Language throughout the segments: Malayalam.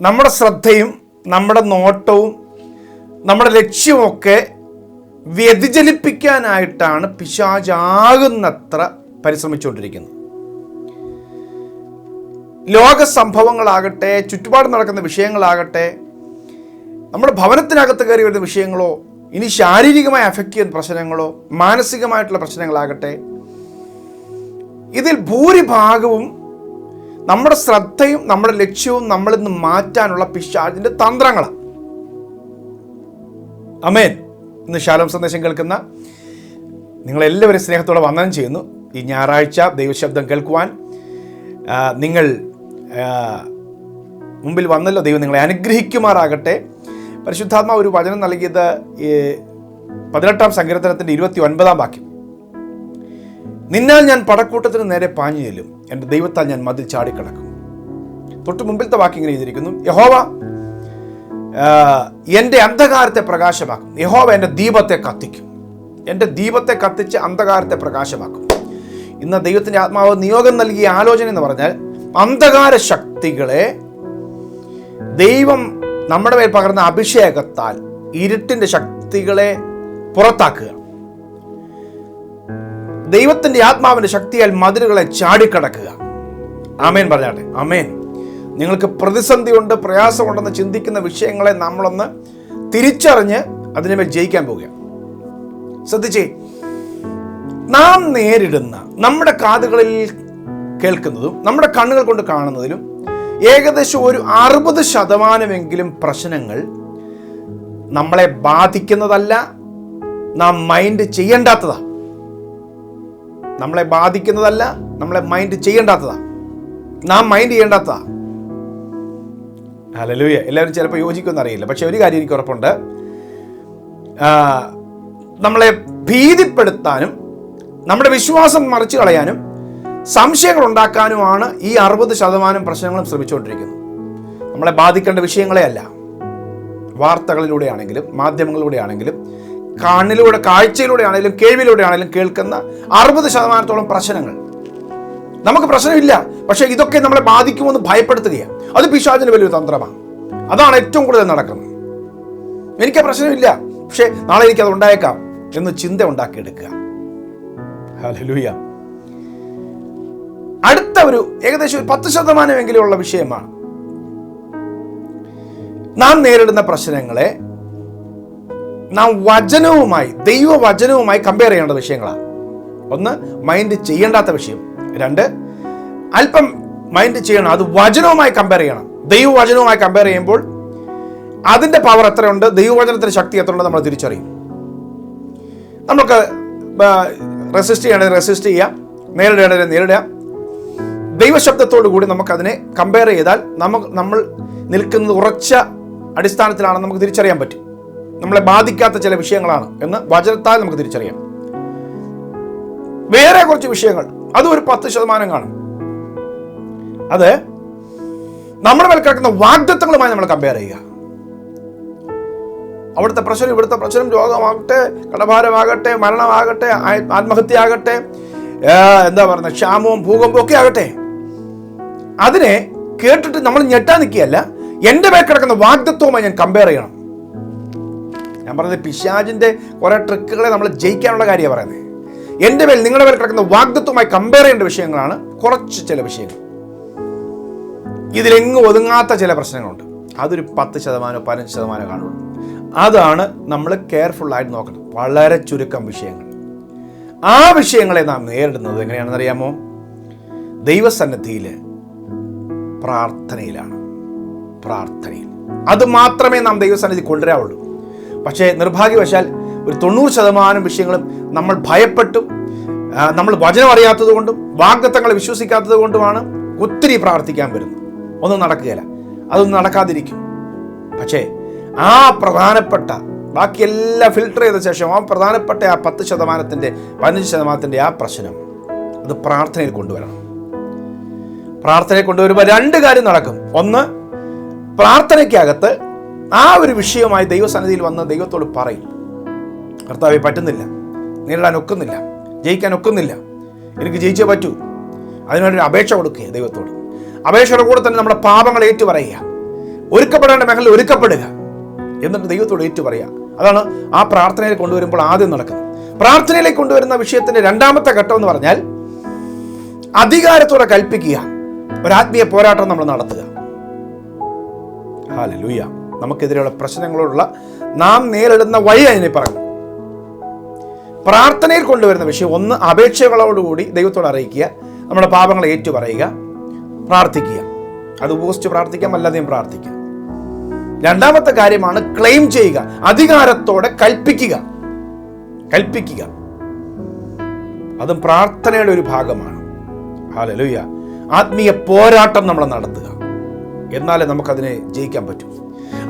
നമ്മുടെ ശ്രദ്ധയും നമ്മുടെ നോട്ടവും നമ്മുടെ ലക്ഷ്യമൊക്കെ വ്യതിചലിപ്പിക്കാനായിട്ടാണ് പിശാചാകുന്നത്ര പരിശ്രമിച്ചുകൊണ്ടിരിക്കുന്നത്. ലോക സംഭവങ്ങളാകട്ടെ ചുറ്റുപാട് നടക്കുന്ന വിഷയങ്ങളാകട്ടെ നമ്മുടെ ഭവനത്തിനകത്ത് കയറി വരുന്ന വിഷയങ്ങളോ ഇനി ശാരീരികമായി അഫക്റ്റ് ചെയ്യുന്ന പ്രശ്നങ്ങളോ മാനസികമായിട്ടുള്ള പ്രശ്നങ്ങളാകട്ടെ ഇതിൽ ഭൂരിഭാഗവും നമ്മുടെ ശ്രദ്ധയും നമ്മുടെ ലക്ഷ്യവും നമ്മളിൽ നിന്ന് മാറ്റാനുള്ള പിശാചിന്റെ തന്ത്രങ്ങളാണ് അമേൻ. ഇന്ന് ശാലോം സന്ദേശം കേൾക്കുന്ന നിങ്ങളെല്ലാവരും സ്നേഹത്തോടെ വന്ദനം ചെയ്യുന്നു. ഈ ഞായറാഴ്ച ദൈവശബ്ദം കേൾക്കുവാൻ നിങ്ങൾ മുമ്പിൽ വന്നല്ലോ. ദൈവം നിങ്ങളെ അനുഗ്രഹിക്കുമാറാകട്ടെ. പരിശുദ്ധാത്മ ഒരു വചനം നൽകിയത് പതിനെട്ടാം സങ്കീർത്തനത്തിന്റെ ഇരുപത്തി ഒൻപതാം വാക്യം. നിന്നാൽ ഞാൻ പടക്കൂട്ടത്തിന് നേരെ പാഞ്ഞു ചെല്ലും. എന്റെ ദൈവത്താൽ ഞാൻ മതിൽ ചാടിക്കിടക്കും. തൊട്ട് മുമ്പിലത്തെ വാക്യം ഇങ്ങനെ ചെയ്തിരിക്കുന്നു യഹോവ എന്റെ അന്ധകാരത്തെ പ്രകാശമാക്കും. യഹോവ എന്റെ ദീപത്തെ കത്തിക്കും. എന്റെ ദീപത്തെ കത്തിച്ച് അന്ധകാരത്തെ പ്രകാശമാക്കും. ഇന്ന് ദൈവത്തിന്റെ ആത്മാവ് നിയോഗം നൽകിയ ആലോചന എന്ന് പറഞ്ഞാൽ അന്ധകാര ശക്തികളെ ദൈവം നമ്മുടെ മേൽ പകർന്ന അഭിഷേകത്താൽ ഇരുട്ടിന്റെ ശക്തികളെ പുറത്താക്കുക. ദൈവത്തിന്റെ ആത്മാവിന്റെ ശക്തിയാൽ മതിലുകളെ ചാടിക്കടക്കുക. ആമേൻ പറഞ്ഞാട്ടെ. ആമേൻ. നിങ്ങൾക്ക് പ്രതിസന്ധിയുണ്ട് പ്രയാസമുണ്ടെന്ന് ചിന്തിക്കുന്ന വിഷയങ്ങളെ നമ്മളൊന്ന് തിരിച്ചറിഞ്ഞ് അതിനുമേൽ ജയിക്കാൻ പോവുക ശ്രദ്ധിച്ചേ നാം നേരിടുന്ന നമ്മുടെ കാതുകളിൽ കേൾക്കുന്നതും നമ്മുടെ കണ്ണുകൾ കൊണ്ട് കാണുന്നതിലും ഏകദേശം ഒരു അറുപത് ശതമാനമെങ്കിലും പ്രശ്നങ്ങൾ നമ്മളെ ബാധിക്കുന്നതല്ല നാം മൈൻഡ് ചെയ്യേണ്ടാത്തതാ. നമ്മളെ ബാധിക്കുന്നതല്ല നമ്മളെ മൈൻഡ് ചെയ്യേണ്ടാത്തതാ. നാം മൈൻഡ് ചെയ്യേണ്ടാത്തതാ. ഹലലൂയ എല്ലാവരും ചിലപ്പോൾ യോജിക്കുമെന്ന് അറിയില്ല. പക്ഷെ ഒരു കാര്യം എനിക്ക് ഉറപ്പുണ്ട്. നമ്മളെ ഭീതിപ്പെടുത്താനും നമ്മുടെ വിശ്വാസം മറിച്ചു കളയാനും സംശയങ്ങൾ ഉണ്ടാക്കാനുമാണ് ഈ അറുപത് ശതമാനം പ്രശ്നങ്ങളും ശ്രമിച്ചുകൊണ്ടിരിക്കുന്നത്. നമ്മളെ ബാധിക്കേണ്ട വിഷയങ്ങളെ വാർത്തകളിലൂടെയാണെങ്കിലും മാധ്യമങ്ങളിലൂടെയാണെങ്കിലും കണ്ണിലൂടെ കാഴ്ചയിലൂടെ ആണെങ്കിലും കേൾവിയിലൂടെ ആണെങ്കിലും കേൾക്കുന്ന അറുപത് ശതമാനത്തോളം പ്രശ്നങ്ങൾ. നമുക്ക് പ്രശ്നമില്ല പക്ഷേ ഇതൊക്കെ നമ്മളെ ബാധിക്കുമെന്ന് ഭയപ്പെടുത്തുകയാണ്. അത് പിശാചിന് വലിയൊരു തന്ത്രമാണ്. അതാണ് ഏറ്റവും കൂടുതൽ നടക്കുന്നത്. എനിക്ക് പ്രശ്നമില്ല പക്ഷേ നാളെ എനിക്കത് ഉണ്ടായേക്കാം എന്ന് ചിന്ത ഉണ്ടാക്കിയെടുക്കുക. അടുത്ത ഒരു ഏകദേശം ഒരു പത്ത് ശതമാനമെങ്കിലും ഉള്ള വിഷയമാണ്. നാം നേരിടുന്ന പ്രശ്നങ്ങളെ നാം വചനവുമായി ദൈവവചനവുമായി കമ്പയർ ചെയ്യേണ്ട വിഷയങ്ങളാണ്. ഒന്ന് മൈൻഡ് ചെയ്യേണ്ടാത്ത വിഷയം. രണ്ട് അല്പം മൈൻഡ് ചെയ്യണം അത് വചനവുമായി കമ്പയർ ചെയ്യണം. ദൈവവചനവുമായി കമ്പയർ ചെയ്യുമ്പോൾ അതിന്റെ പവർ എത്രയുണ്ട് ദൈവവചനത്തിന്റെ ശക്തി എത്രയുണ്ട് നമ്മൾ തിരിച്ചറിയും. നമുക്ക് റെസിസ്റ്റ് ചെയ്യണമെങ്കിൽ റെസിസ്റ്റ് ചെയ്യാം നേരിടേണ്ടതിനെ നേരിടാം. ദൈവശബ്ദത്തോടു കൂടി നമുക്കതിനെ കമ്പയർ ചെയ്താൽ നമുക്ക് നമ്മൾ നിൽക്കുന്നത് ഉറച്ച അടിസ്ഥാനത്തിലാണെന്ന് നമുക്ക് തിരിച്ചറിയാൻ പറ്റും. നമ്മളെ ബാധിക്കാത്ത ചില വിഷയങ്ങളാണ് എന്ന് വചനത്താൽ നമുക്ക് തിരിച്ചറിയാം. വേറെ കുറച്ച് വിഷയങ്ങൾ. അതും ഒരു പത്ത് ശതമാനം കാണും. അത് നമ്മുടെ മേൽ കിടക്കുന്ന വാഗ്ദത്തങ്ങളുമായി നമ്മൾ കമ്പയർ ചെയ്യുക. അവിടുത്തെ പ്രശ്നം ഇവിടുത്തെ പ്രശ്നം രോഗമാകട്ടെ കടഭാരമാകട്ടെ മരണമാകട്ടെ ആത്മഹത്യ ആത്മഹത്യയാകട്ടെ എന്താ പറയുന്നത് ക്ഷാമവും ഭൂകമ്പവും ഒക്കെ ആകട്ടെ. അതിനെ കേട്ടിട്ട് നമ്മൾ ഞെട്ടാൻ നിൽക്കുകയല്ല എന്റെ മേൽ കിടക്കുന്ന വാഗ്ദത്വവുമായി ഞാൻ കമ്പയർ ചെയ്യണം. ഞാൻ പറഞ്ഞത് പിശാജിന്റെ കുറേ ട്രിക്കുകളെ നമ്മൾ ജയിക്കാനുള്ള കാര്യമാണ് പറയുന്നത്. എന്റെ മേൽ നിങ്ങളുടെ മേൽ കിടക്കുന്ന വാഗ്ദത്വമായി കമ്പയർ ചെയ്യേണ്ട വിഷയങ്ങളാണ് കുറച്ച് ചില വിഷയങ്ങൾ. ഇതിലെങ്ങും ഒതുങ്ങാത്ത ചില പ്രശ്നങ്ങളുണ്ട്. അതൊരു പത്ത് ശതമാനമോ പതിനഞ്ച് ശതമാനമോ കാണുള്ളൂ. അതാണ് നമ്മൾ കെയർഫുള്ളായിട്ട് നോക്കണം വളരെ ചുരുക്കം വിഷയങ്ങൾ. ആ വിഷയങ്ങളെ നാം നേരിടുന്നത് എങ്ങനെയാണെന്നറിയാമോ അറിയാമോ? ദൈവസന്നിധിയിൽ പ്രാർത്ഥനയിലാണ്. പ്രാർത്ഥനയിൽ. അത് മാത്രമേ നാം ദൈവസന്നിധി കൊണ്ടുവരാവുള്ളൂ. പക്ഷേ നിർഭാഗ്യവശാൽ ഒരു തൊണ്ണൂറ് ശതമാനം വിഷയങ്ങളും നമ്മൾ ഭയപ്പെട്ടും നമ്മൾ വചനം അറിയാത്തത് കൊണ്ടും വാഗ്ദത്തങ്ങളെ വിശ്വസിക്കാത്തത് കൊണ്ടുമാണ് ഒത്തിരി പ്രാർത്ഥിക്കാൻ വരുന്നത്. ഒന്നും നടക്കുകയില്ല. അതൊന്നും നടക്കാതിരിക്കും. പക്ഷേ ആ പ്രധാനപ്പെട്ട ബാക്കിയെല്ലാം ഫിൽട്ടർ ചെയ്ത ശേഷം ആ പ്രധാനപ്പെട്ട ആ പത്ത് ശതമാനത്തിന്റെ പതിനഞ്ച് ശതമാനത്തിന്റെ ആ പ്രശ്നം അത് പ്രാർത്ഥനയിൽ കൊണ്ടുവരണം. പ്രാർത്ഥനയിൽ കൊണ്ടുവരുമ്പോൾ രണ്ട് കാര്യം നടക്കും. ഒന്ന് പ്രാർത്ഥനയ്ക്കകത്ത് ആ ഒരു വിഷയവുമായി ദൈവസന്നിധിയിൽ വന്ന് ദൈവത്തോട് പറയും. കർത്താവെ പറ്റുന്നില്ല. നേരിടാൻ ഒക്കുന്നില്ല ജയിക്കാൻ ഒക്കുന്നില്ല എനിക്ക് ജയിച്ചേ പറ്റൂ. അതിനൊരു അപേക്ഷ കൊടുക്കുക ദൈവത്തോട്. അപേക്ഷയുടെ കൂടെ തന്നെ നമ്മുടെ പാപങ്ങൾ ഏറ്റു പറയുക ഒരുക്കപ്പെടേണ്ട മേഖലയിൽ ഒരുക്കപ്പെടുക എന്നിട്ട് ദൈവത്തോട് ഏറ്റു പറയുക അതാണ് ആ പ്രാർത്ഥനയിൽ കൊണ്ടുവരുമ്പോൾ ആദ്യം നടക്കുന്നത്. പ്രാർത്ഥനയിലേക്ക് കൊണ്ടുവരുന്ന വിഷയത്തിന്റെ രണ്ടാമത്തെ ഘട്ടം എന്ന് പറഞ്ഞാൽ അധികാരത്തോടെ കൽപ്പിക്കുക. ഒരാത്മീയ പോരാട്ടം നമ്മൾ നടത്തുക. ഹാലലൂയ നമുക്കെതിരെയുള്ള പ്രശ്നങ്ങളോടുള്ള നാം നേരിടുന്ന വഴി അതിനെ പറഞ്ഞു. പ്രാർത്ഥനയിൽ കൊണ്ടുവരുന്ന വിഷയം ഒന്ന് അപേക്ഷകളോടുകൂടി ദൈവത്തോട് അറിയിക്കുക. നമ്മുടെ പാപങ്ങളെ ഏറ്റു പറയുക. പ്രാർത്ഥിക്കുക. അത് ഉപയോഗിച്ച് പ്രാർത്ഥിക്കാം അല്ലാതെയും പ്രാർത്ഥിക്കാം. രണ്ടാമത്തെ കാര്യമാണ് ക്ലെയിം ചെയ്യുക. അധികാരത്തോടെ കൽപ്പിക്കുക. കൽപ്പിക്കുക. അതും പ്രാർത്ഥനയുടെ ഒരു ഭാഗമാണ്. ആത്മീയ പോരാട്ടം നമ്മൾ നടത്തുക. എന്നാലേ നമുക്കതിനെ ജയിക്കാൻ പറ്റൂ.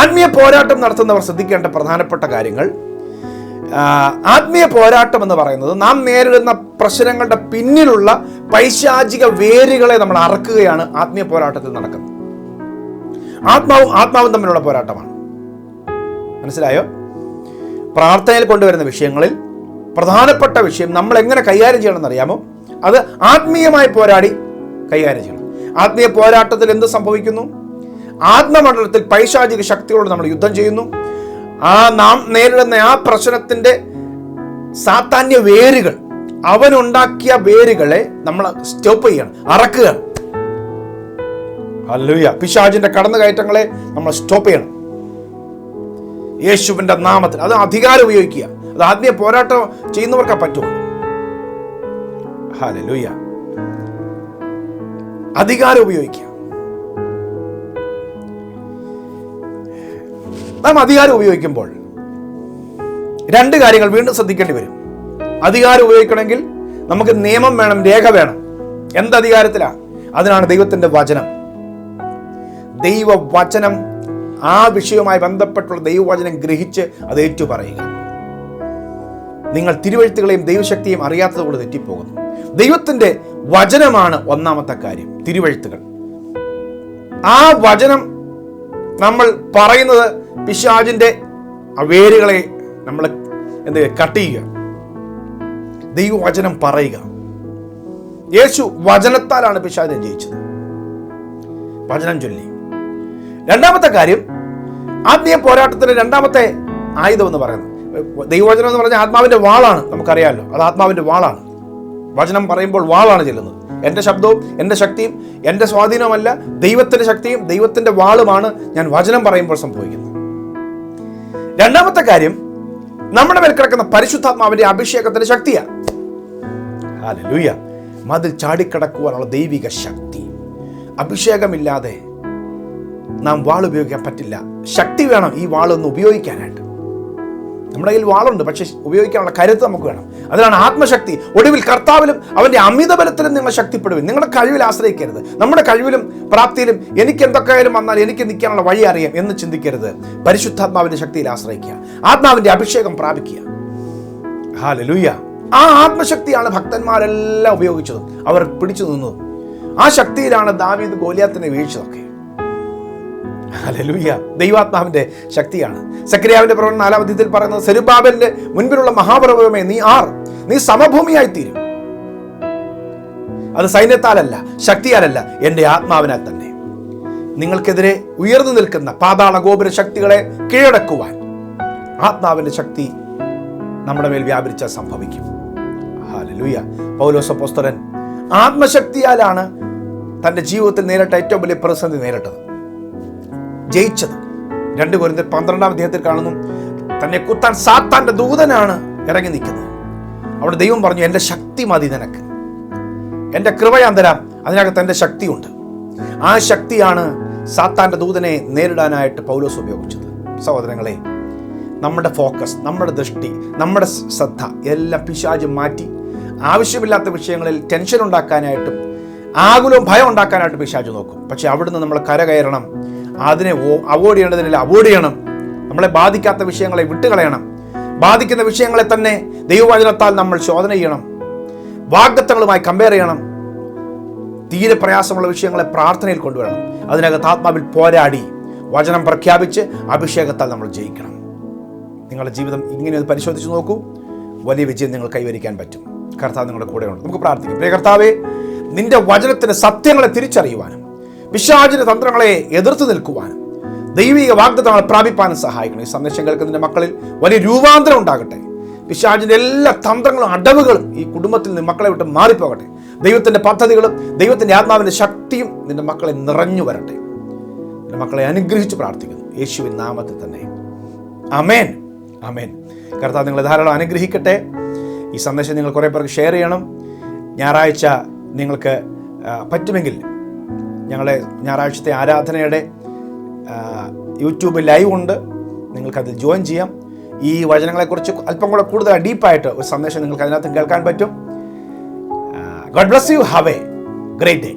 ആത്മീയ പോരാട്ടം നടത്തുന്നവർ ശ്രദ്ധിക്കേണ്ട പ്രധാനപ്പെട്ട കാര്യങ്ങൾ ആത്മീയ പോരാട്ടം എന്ന് പറയുന്നത് നാം നേരിടുന്ന പ്രശ്നങ്ങളുടെ പിന്നിലുള്ള പൈശാചിക വേരുകളെ നമ്മൾ അറക്കുകയാണ് ആത്മീയ പോരാട്ടത്തിൽ നടക്കുന്നത്. ആത്മാവും ആത്മാവും തമ്മിലുള്ള പോരാട്ടമാണ്. മനസ്സിലായോ? പ്രാർത്ഥനയിൽ കൊണ്ടുവരുന്ന വിഷയങ്ങളിൽ പ്രധാനപ്പെട്ട വിഷയം നമ്മൾ എങ്ങനെ കൈകാര്യം ചെയ്യണമെന്ന് അറിയാമോ അത് ആത്മീയമായി പോരാടി കൈകാര്യം ചെയ്യണം. ആത്മീയ പോരാട്ടത്തിൽ എന്ത് സംഭവിക്കുന്നു? ആത്മമണ്ഡലത്തിൽ പൈശാചിക ശക്തികളോട് നമ്മൾ യുദ്ധം ചെയ്യുന്നു. ആ നാം നേരിടുന്ന ആ പ്രശ്നത്തിന്റെ സാത്താന്യ വേരുകൾ അവനുണ്ടാക്കിയ വേരുകളെ നമ്മൾ സ്റ്റോപ്പ് ചെയ്യണം അറക്കുകയാണ്. ഹല്ലേലൂയ. പിശാചിന്റെ കടന്നുകയറ്റങ്ങളെ നമ്മൾ സ്റ്റോപ്പ് ചെയ്യണം. യേശുവിന്റെ നാമത്തിൽ. അത് അധികാരം ഉപയോഗിക്കുക. അത് ആത്മീയ പോരാട്ടം ചെയ്യുന്നവർക്കാ പറ്റുള്ളൂ അധികാരം ഉപയോഗിക്കുക. നാം അധികാരം ഉപയോഗിക്കുമ്പോൾ രണ്ട് കാര്യങ്ങൾ വീണ്ടും ശ്രദ്ധിക്കേണ്ടി വരും. അധികാരം ഉപയോഗിക്കണമെങ്കിൽ നമുക്ക് നിയമം വേണം രേഖ വേണം. എന്ത് അധികാരത്തിലാണ് അതിനാണ് ദൈവത്തിന്റെ വചനം. ദൈവവചനം ആ വിഷയവുമായി ബന്ധപ്പെട്ടുള്ള ദൈവവചനം ഗ്രഹിച്ച് അത് ഏറ്റു പറയുക നിങ്ങൾ തിരുവഴുത്തുകളെയും ദൈവശക്തിയും അറിയാത്തതുകൊണ്ട് തെറ്റിപ്പോകുന്നു. ദൈവത്തിന്റെ വചനമാണ് ഒന്നാമത്തെ കാര്യം തിരുവഴുത്തുകൾ. ആ വചനം നമ്മൾ പറയുന്നത് പിശാജിന്റെ ആ വേരുകളെ നമ്മൾ എന്ത് കട്ട് ചെയ്യുക. ദൈവവചനം പറയുക. യേശു വചനത്താലാണ് പിശാജിനെ ജയിച്ചത്. വചനം ചൊല്ലി. രണ്ടാമത്തെ കാര്യം ആത്മീയ പോരാട്ടത്തിന്റെ രണ്ടാമത്തെ ആയുധം എന്ന് പറയുന്നത്. ദൈവവചനം എന്ന് പറഞ്ഞാൽ ആത്മാവിന്റെ വാളാണ് നമുക്കറിയാമല്ലോ അത് ആത്മാവിന്റെ വാളാണ്. വചനം പറയുമ്പോൾ വാളാണ് ചെല്ലുന്നത്. എന്റെ ശബ്ദവും എന്റെ ശക്തിയും എന്റെ സ്വാധീനവുമല്ല ദൈവത്തിന്റെ ശക്തിയും ദൈവത്തിന്റെ വാളുമാണ് ഞാൻ വചനം പറയുമ്പോൾ സംഭവിക്കുന്നത്. രണ്ടാമത്തെ കാര്യം നമ്മുടെ മേൽ കിടക്കുന്ന പരിശുദ്ധാത്മാവിന്റെ അഭിഷേകത്തിന്റെ ശക്തിയാണ് ഹല്ലേലൂയ മതിൽ ചാടിക്കടക്കുവാനുള്ള ദൈവിക ശക്തി. അഭിഷേകമില്ലാതെ നാം വാൾ ഉപയോഗിക്കാൻ പറ്റില്ല. ശക്തി വേണം ഈ വാളൊന്ന് ഉപയോഗിക്കാനായിട്ട്. നമ്മുടെ കയ്യിൽ വാളുണ്ട് പക്ഷെ ഉപയോഗിക്കാനുള്ള കരുത്ത് നമുക്ക് വേണം. അതിനാണ് ആത്മശക്തി. ഒടുവിൽ കർത്താവിലും അവന്റെ അമിത ബലത്തിലും നിങ്ങൾ ശക്തിപ്പെടുവിൻ. നിങ്ങളുടെ കഴിവിൽ ആശ്രയിക്കരുത്. നമ്മുടെ കഴിവിലും പ്രാപ്തിയിലും എനിക്ക് എന്തൊക്കെയായാലും വന്നാൽ എനിക്ക് നിൽക്കാനുള്ള വഴി അറിയാം എന്ന് ചിന്തിക്കരുത്. പരിശുദ്ധാത്മാവിന്റെ ശക്തിയിൽ ആശ്രയിക്കുക. ആത്മാവിന്റെ അഭിഷേകം പ്രാപിക്കുക. ഹാലലൂയ ആ ആത്മശക്തിയാണ് ഭക്തന്മാരെല്ലാം ഉപയോഗിച്ചതും. അവർ പിടിച്ചു നിന്നതും ആ ശക്തിയിലാണ് ദാവീദ് ഗോലിയാത്തിനെ വീഴ്ചതൊക്കെ ഹല്ലേലൂയ. ദൈവാത്മാവിന്റെ ശക്തിയാണ്. സക്രിയാവിന്റെ പ്രവചനം നാലാം അധ്യായത്തിൽ പറയുന്നത് സെരുബാബലിന്റെ മുൻപിലുള്ള മഹാപ്രഭവമേ നീ ആർ. നീ സമഭൂമിയായി തീരും അത് സൈന്യത്താലല്ല ശക്തിയാലല്ല എന്റെ ആത്മാവിനാൽ തന്നെ. നിങ്ങൾക്കെതിരെ ഉയർന്നു നിൽക്കുന്ന പാതാള ഗോപുര ശക്തികളെ കീഴടക്കുവാൻ ആത്മാവിന്റെ ശക്തി നമ്മുടെ മേൽ വ്യാപരിച്ച സംഭവിക്കും. ഹാലലൂയ പൗലോസ പോസ്തരൻ ആത്മശക്തിയാലാണ് തന്റെ ജീവിതത്തിൽ നേരിട്ട ഏറ്റവും വലിയ പ്രതിസന്ധി നേരിട്ടത്. ജയിച്ചത്. രണ്ട് കുരുന്ന് പന്ത്രണ്ടാം അദ്ദേഹത്തിൽ കാണുന്നു. തന്നെ കുത്താൻ സാത്താന്റെ ദൂതനാണ് ഇറങ്ങി നിൽക്കുന്നത്. അവിടെ ദൈവം പറഞ്ഞു എന്റെ ശക്തി മതി നിനക്ക്. എന്റെ കൃപ ഞാൻ തരാം അതിനകത്ത് എന്റെ ശക്തിയുണ്ട്. ആ ശക്തിയാണ് സാത്താന്റെ ദൂതനെ നേരിടാനായിട്ട് പൗലോസ് ഉപയോഗിച്ചത്. സഹോദരങ്ങളെ നമ്മുടെ ഫോക്കസ് നമ്മുടെ ദൃഷ്ടി നമ്മുടെ ശ്രദ്ധ എല്ലാം പിശാജ് മാറ്റി ആവശ്യമില്ലാത്ത വിഷയങ്ങളിൽ ടെൻഷൻ ഉണ്ടാക്കാനായിട്ടും ആകുലവും ഭയം ഉണ്ടാക്കാനായിട്ട് പിശാജ് നോക്കും. പക്ഷെ അവിടുന്ന് നമ്മൾ കരകയറണം. അതിനെ അവോയ്ഡ് ചെയ്യേണ്ടതിനില്ല. അവോയ്ഡ് ചെയ്യണം. നമ്മളെ ബാധിക്കാത്ത വിഷയങ്ങളെ വിട്ടുകളയണം. ബാധിക്കുന്ന വിഷയങ്ങളെ തന്നെ ദൈവവചനത്താൽ നമ്മൾ ശോധന ചെയ്യണം. വാഗ്ദത്തങ്ങളുമായി കമ്പയർ ചെയ്യണം. തീരെ പ്രയാസമുള്ള വിഷയങ്ങളെ പ്രാർത്ഥനയിൽ കൊണ്ടുവരണം. അതിനകത്ത് ആത്മാവിൽ പോരാടി വചനം പ്രഖ്യാപിച്ച് അഭിഷേകത്താൽ നമ്മൾ ജയിക്കണം. നിങ്ങളുടെ ജീവിതം ഇങ്ങനെ ഒന്ന് പരിശോധിച്ച് നോക്കൂ. വലിയ വിജയം നിങ്ങൾ കൈവരിക്കാൻ പറ്റും. കർത്താവ് നിങ്ങളുടെ കൂടെയുണ്ട്. നമുക്ക് പ്രാർത്ഥിക്കാം. പ്രിയ കർത്താവേ നിന്റെ വചനത്തിന് സത്യങ്ങളെ തിരിച്ചറിയുവാനും പിശാചിന്റെ തന്ത്രങ്ങളെ എതിർത്ത് നിൽക്കുവാനും ദൈവിക വാഗ്ദത്തങ്ങൾ പ്രാപിപ്പാനും സഹായിക്കണം. ഈ സന്ദേശം കേൾക്കുന്നതിന്റെ മക്കളിൽ വലിയ രൂപാന്തരം ഉണ്ടാകട്ടെ. പിശാചിന്റെ എല്ലാ തന്ത്രങ്ങളും അടവുകളും ഈ കുടുംബത്തിൽ നിന്ന് മക്കളെ വിട്ട് മാറിപ്പോകട്ടെ. ദൈവത്തിന്റെ പദ്ധതികളും ദൈവത്തിന്റെ ആത്മാവിന്റെ ശക്തിയും നിന്റെ മക്കളെ നിറഞ്ഞു വരട്ടെ. നിന്റെ മക്കളെ അനുഗ്രഹിച്ച് പ്രാർത്ഥിക്കുന്നു. യേശുവിൻ നാമത്തിൽ തന്നെ. അമേൻ അമേൻ കർത്താവ് നിങ്ങളെ ധാരാളം അനുഗ്രഹിക്കട്ടെ. ഈ സന്ദേശം നിങ്ങൾ കുറേ പേർക്ക് ഷെയർ ചെയ്യണം. ഞായറാഴ്ച നിങ്ങൾക്ക് പറ്റുമെങ്കിൽ ഞങ്ങളുടെ ഞായറാഴ്ചത്തെ ആരാധനയുടെ യൂട്യൂബ് ലൈവ് ഉണ്ട്. നിങ്ങൾക്കതിൽ ജോയിൻ ചെയ്യാം. ഈ വചനങ്ങളെക്കുറിച്ച് അല്പം കൂടെ കൂടുതൽ ഡീപ്പായിട്ട് ഒരു സന്ദേശം നിങ്ങൾക്ക് അതിനകത്ത് കേൾക്കാൻ പറ്റും. God bless you have a great day